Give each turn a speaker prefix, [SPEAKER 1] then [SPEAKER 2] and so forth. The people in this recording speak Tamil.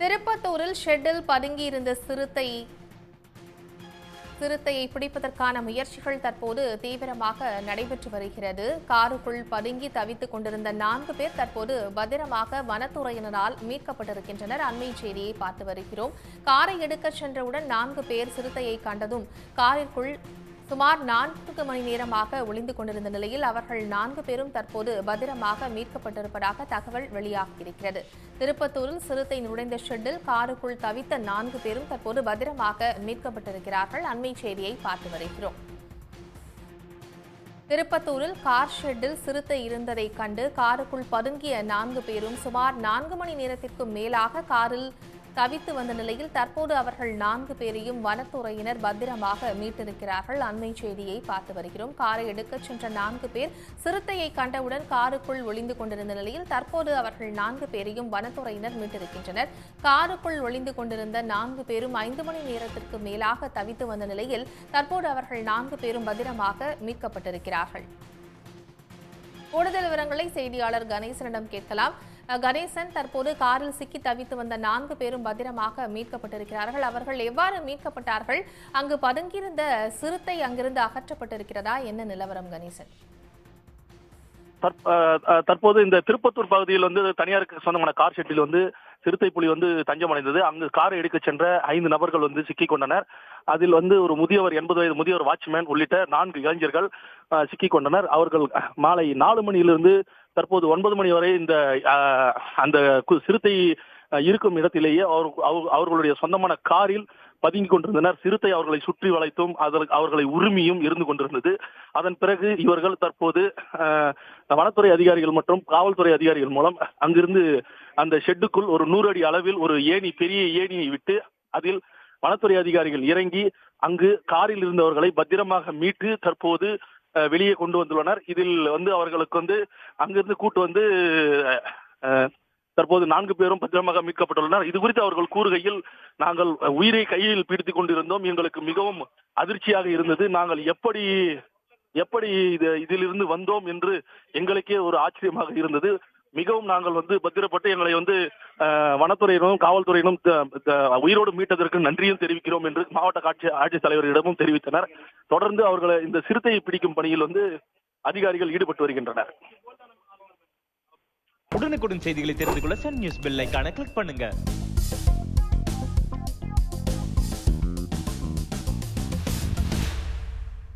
[SPEAKER 1] திருப்பத்தூரில் ஷெட்டில் பதுங்கியிருந்த சிறுத்தை சிறுத்தையை பிடிப்பதற்கான முயற்சிகள் தற்போது தீவிரமாக நடைபெற்று வருகிறது. காருக்குள் பதுங்கி தவித்துக் கொண்டிருந்த நான்கு பேர் தற்போது பத்திரமாக வனத்துறையினரால் மீட்கப்பட்டிருக்கின்றனர். அண்மை செய்தியை பார்த்து வருகிறோம். காரை எடுக்கச் சென்றவுடன் நான்கு பேர் சிறுத்தையை கண்டதும் காரிற்குள் சுமார் நான்கு மணி நேரமாக ஒளிந்து கொண்டிருந்த நிலையில் அவர்கள் நான்கு பேரும் தற்போது பத்திரமாக மீட்கப்பட்டிருப்பதாக தகவல் வெளியாகியிருக்கிறது. திருப்பத்தூரில் சிறுத்தை நுழைந்த ஷெட்டில் காருக்குள் தவித்த நான்கு பேரும் தற்போது பத்திரமாக மீட்கப்பட்டிருக்கிறார்கள். அண்மை செய்தியை பார்த்து வருகிறோம். திருப்பத்தூரில் கார் ஷெட்டில் சிறுத்தை இருந்ததைக் கண்டு காருக்குள் பதுங்கிய நான்கு பேரும் சுமார் நான்கு மணி நேரத்திற்கும் மேலாக காரில் தவித்து வந்த நிலையில் தற்போது அவர்கள் நான்கு பேரையும் வனத்துறையினர் பத்திரமாக மீட்டிருக்கிறார்கள். அண்மை செய்தியை பார்த்து வருகிறோம். காரை எடுக்கச் சென்ற நான்கு பேர் சிறுத்தையை கண்டவுடன் காருக்குள் ஒளிந்து கொண்டிருந்த நிலையில் தற்போது அவர்கள் நான்கு பேரையும் வனத்துறையினர் மீட்டிருக்கின்றனர். காருக்குள் ஒளிந்து கொண்டிருந்த நான்கு பேரும் ஐந்து மணி நேரத்திற்கு மேலாக தவித்து வந்த நிலையில் தற்போது அவர்கள் நான்கு பேரும் பத்திரமாக மீட்கப்பட்டிருக்கிறார்கள். கூடுதல் விவரங்களை செய்தியாளர் கணேசனிடம் கேட்கலாம். கணேசன் தற்போது காரில் சிக்கி தவித்து வந்த நான்கு பேரும் பத்திரமாக மீட்கப்பட்டிருக்கிறார்கள். அவர்கள் எவ்வாறு மீட்கப்பட்டார்கள்? அங்கு பதுங்கியிருந்த சிறுத்தை அங்கிருந்து அகற்றப்பட்டிருக்கிறதா? என்ன நிலவரம் கணேசன்?
[SPEAKER 2] தற்போது இந்த திருப்பத்தூர் பகுதியில் வந்து தனியாருக்கு சொந்தமான கார் ஷெட்டில் வந்து சிறுத்தை புலி வந்து தஞ்சமடைந்தது அங்கு காரை எடுக்க சென்ற ஐந்து நபர்கள் வந்து சிக்கிக் கொண்டனர். அதில் வந்து ஒரு முதியவர் எண்பது வயது முதியவர் வாட்ச்மேன் உள்ளிட்ட நான்கு இளைஞர்கள் அஹ், சிக்கிக் கொண்டனர். அவர்கள் மாலை நாலு மணியிலிருந்து தற்போது ஒன்பது மணி வரை இந்த அந்த கு- சிறுத்தை இருக்கும் இடத்திலேயே அவர் அவர்களுடைய சொந்தமான காரில் பதுங்கி கொண்டிருந்தனர். சிறுத்தை அவர்களை சுற்றி வளைத்தும் அதற்கு- அவர்களை உரிமையும் இருந்து கொண்டிருந்தது. அதன் பிறகு இவர்கள் தற்போது வனத்துறை அதிகாரிகள் மற்றும் காவல்துறை அதிகாரிகள் மூலம் அங்கிருந்து அந்த ஷெட்டுக்குள் ஒரு நூறு அடி அளவில் ஒரு ஏணி பெரிய ஏணியை விட்டு அதில் வனத்துறை அதிகாரிகள் இறங்கி அங்கு காரில் இருந்தவர்களை பத்திரமாக மீட்டு தற்போது வெளியே கொண்டு வந்துள்ளனர். இதில் வந்து அவர்களுக்கு வந்து அங்கிருந்து கூட்டு வந்து தற்போது நான்கு பேரும் பத்திரமாக மீட்கப்பட்டுள்ளனர். இது குறித்து அவர்கள் கூறுகையில் நாங்கள் உயிரை கையில் பிடித்துக் கொண்டிருந்தோம். எங்களுக்கு மிகவும் அதிர்ச்சியாக இருந்தது. நாங்கள் எப்படி எப்படி இது இதிலிருந்து வந்தோம் என்று எங்களுக்கே ஒரு ஆச்சரியமாக இருந்தது. மிகவும் நாங்கள் வந்து பத்திரப்பட்டு எங்களை வந்து வனத்துறையினரும் காவல்துறையினரும் உயிரோடு மீட்டதற்கு நன்றியும் தெரிவிக்கிறோம் என்று மாவட்ட ஆட்சி ஆட்சித்தலைவரிடமும் தெரிவித்தனர். தொடர்ந்து அவர்களை இந்த சிறுத்தையை பிடிக்கும் பணியில் வந்து அதிகாரிகள் ஈடுபட்டு வருகின்றனர்.
[SPEAKER 3] உடனுக்குடன் செய்திகளை தெரிந்து கொள்ள சன் நியூஸ் பெல் கிளிக் பண்ணுங்க.